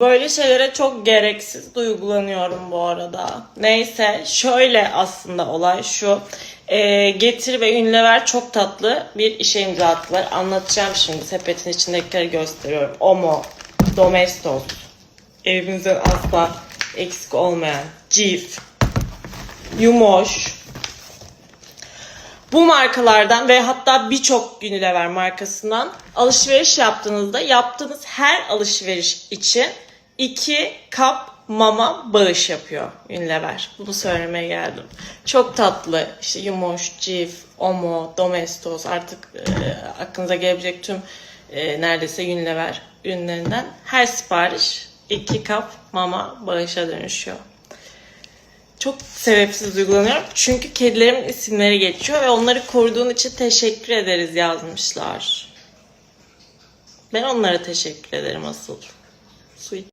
Böyle şeylere çok gereksiz duygulanıyorum bu arada. Neyse şöyle aslında olay şu. Ee, Getir ve Ünlever çok tatlı bir işe imza attılar. Anlatacağım şimdi sepetin içindekileri gösteriyorum. Omo, Domestos, evimizden asla eksik olmayan Cif, Yumoş, bu markalardan ve hatta birçok Unilever markasından alışveriş yaptığınızda yaptığınız her alışveriş için iki kap mama bağış yapıyor Unilever. Bunu söylemeye geldim. Çok tatlı. İşte Yumoş, Cif, Omo, Domestos artık e, aklınıza gelebilecek tüm e, neredeyse Unilever ürünlerinden her sipariş iki kap mama bağışa dönüşüyor. Çok sebepsiz duygulanıyorum. Çünkü kedilerimin isimleri geçiyor ve onları koruduğun için teşekkür ederiz yazmışlar. Ben onlara teşekkür ederim asıl.